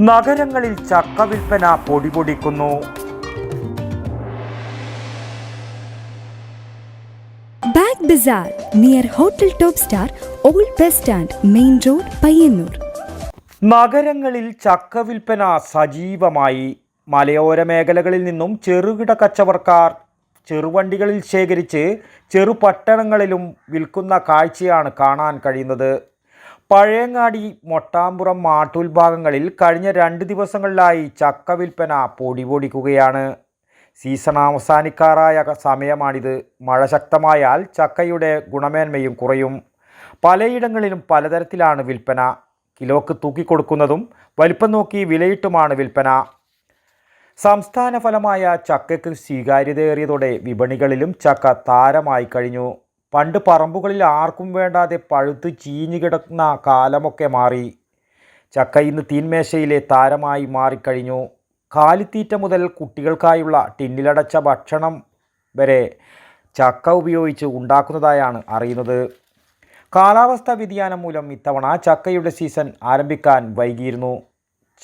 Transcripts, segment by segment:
നഗരങ്ങളിൽ ചക്ക വിൽപ്പന പൊടിപൊടിക്കുന്നു. Bag bazaar near hotel top star old bus stand main road Payyanur. നഗരങ്ങളിൽ ചക്ക വിൽപ്പന സജീവമായി. മലയോര മേഖലകളിൽ നിന്നും ചെറുകിട കച്ചവടക്കാർ ചെറുവണ്ടികളിൽ ശേഖരിച്ച് ചെറുപട്ടണങ്ങളിലും വിൽക്കുന്ന കാഴ്ചയാണ് കാണാൻ കഴിയുന്നത്. പഴയങ്ങാടി മൊട്ടാമ്പുറം മാട്ടൂൽ ഭാഗങ്ങളിൽ കഴിഞ്ഞ രണ്ട് ദിവസങ്ങളിലായി ചക്ക വിൽപ്പന പൊടിപൊടിക്കുകയാണ്. സീസൺ അവസാനിക്കാറായ സമയമാണിത്. മഴ ശക്തമായാൽ ചക്കയുടെ ഗുണമേന്മയും കുറയും. പലയിടങ്ങളിലും പലതരത്തിലാണ് വിൽപ്പന. കിലോക്ക് തൂക്കിക്കൊടുക്കുന്നതും വലിപ്പം നോക്കി വിലയിട്ടുമാണ് വിൽപ്പന. സംസ്ഥാന ഫലമായ ചക്കയ്ക്ക് സ്വീകാര്യതയേറിയതോടെ വിപണികളിലും ചക്ക താരമായി കഴിഞ്ഞു. പണ്ട് പറമ്പുകളിൽ ആർക്കും വേണ്ടാതെ പഴുത്ത് ചീഞ്ഞു കിടക്കുന്ന കാലമൊക്കെ മാറി. ചക്ക ഇന്ന് തീന്മേശയിലെ താരമായി മാറിക്കഴിഞ്ഞു. കാലിത്തീറ്റ മുതൽ കുട്ടികൾക്കായുള്ള ടിന്നിലടച്ച ഭക്ഷണം വരെ ചക്ക ഉപയോഗിച്ച് ഉണ്ടാക്കുന്നതായാണ് അറിയുന്നത്. കാലാവസ്ഥാ വ്യതിയാനം മൂലം ഇത്തവണ ചക്കയുടെ സീസൺ ആരംഭിക്കാൻ വൈകിയിരുന്നു.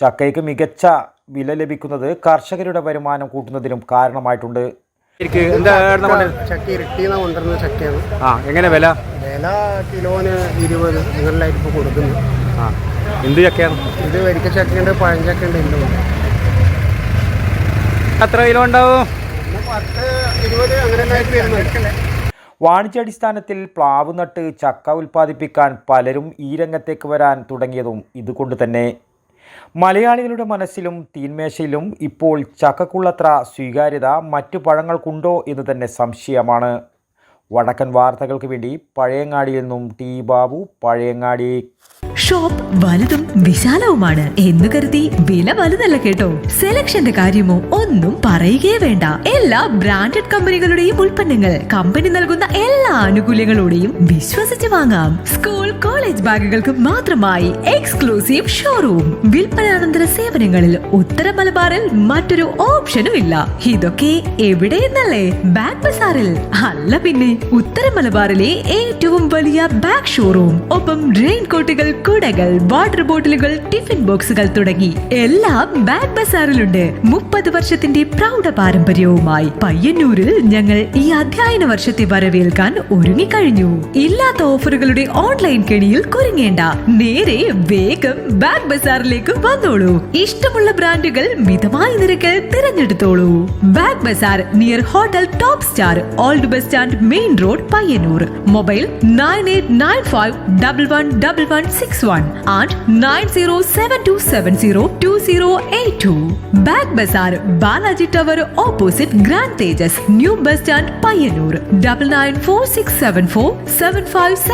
ചക്കയ്ക്ക് മികച്ച വില ലഭിക്കുന്നത് കർഷകരുടെ വരുമാനം കൂട്ടുന്നതിനും കാരണമായിട്ടുണ്ട്. ചക്ക ഇരട്ടിന്ന് കൊണ്ടുവരുന്ന ചക്കയാണ്. ആ എങ്ങനെ വില? വില കിലോന് ഇരുപത് നിങ്ങളിലായിട്ട് ഇപ്പോൾ കൊടുക്കുന്നു. ആ എന്ത് ചക്കയാണ്? ഇത് വരിക്ക ചക്കയുണ്ട് പഴഞ്ചക്ക ഉണ്ട് എല്ലാം ഉണ്ട്. എത്ര കിലോ ഉണ്ടാവും? പിന്നെ പത്ത് ഇരുപത് അങ്ങനെയായിട്ട് വരുന്നുണ്ട്. വാണിജ്യാടിസ്ഥാനത്തിൽ പ്ലാവ് നട്ട് ചക്ക ഉൽപ്പാദിപ്പിക്കാൻ പലരും ഈ രംഗത്തേക്ക് വരാൻ തുടങ്ങിയതും ഇതുകൊണ്ട് തന്നെ. മലയാളികളുടെ മനസ്സിലും തീന്മേശയിലും ഇപ്പോൾ ചക്കക്കുള്ളത്ര സ്വീകാര്യത മറ്റു പഴങ്ങൾക്കുണ്ടോ എന്ന് തന്നെ സംശയമാണ്. വടക്കൻ വാർത്തകൾക്ക് വേണ്ടി പഴയങ്ങാടിയിൽ നിന്നും ടി ബാബു പഴയങ്ങാടി. ഷോപ്പ് വലുതും വിശാലവുമാണ് എന്ന് കരുതി വില വലുതല്ല കേട്ടോ. സെലക്ഷന്റെ കാര്യമോ ഒന്നും പറയുകയേ വേണ്ട. എല്ലാ ബ്രാൻഡഡ് കമ്പനികളുടെയും ഉൽപ്പന്നങ്ങൾ കമ്പനി നൽകുന്ന എല്ലാ ആനുകൂല്യങ്ങളോടെയും വിശ്വസിച്ച് വാങ്ങാം. സ്കൂൾ കോളേജ് ബാഗുകൾക്ക് മാത്രമായി എക്സ്ക്ലൂസീവ് ഷോറൂം. വിൽപ്പനാനന്തര സേവനങ്ങളിൽ ഉത്തര മലബാറിൽ മറ്റൊരു ഓപ്ഷനും ഇല്ല ഇതൊക്കെ എവിടെയെന്നല്ലേ? ബാഗ് ബസാറിൽ. അല്ല പിന്നെ ഉത്തര മലബാറിലെ ഏറ്റവും വലിയ ബാഗ് ഷോറൂം. ഒപ്പം റെയിൻകോട്ടുകൾ കുടകൾ വാട്ടർ ബോട്ടിലുകൾ ടിഫിൻ ബോക്സുകൾ തുടങ്ങി എല്ലാം ബാഗ് ബസാറിലുണ്ട്. മുപ്പത് വർഷത്തിന്റെ പ്രൗഢ പാരമ്പര്യവുമായി പയ്യന്നൂരിൽ ഞങ്ങൾ ഈ അധ്യയന വർഷത്തെ വരവേൽക്കാൻ ഒരുങ്ങിക്കഴിഞ്ഞു. ഇല്ലാത്ത ഓഫറുകളുടെ ഓൺലൈൻ കെണിയിൽ കുരുങ്ങേണ്ട. നേരെ വേഗം ബാഗ് ബസാറിലേക്ക് വന്നോളൂ. ഇഷ്ടമുള്ള ബ്രാൻഡുകൾ മിതമായ നിരക്കിൽ തിരഞ്ഞെടുത്തോളൂ. Bag bazaar near hotel top star old bus stand main road Payyanur. Mobile nine eight nine five double one double one six one and nine zero seven two seven zero two zero eight two. Bag bazaar Balaji tower opposite grand Tejas new bus stand Payyanur. Double nine four six seven four seven five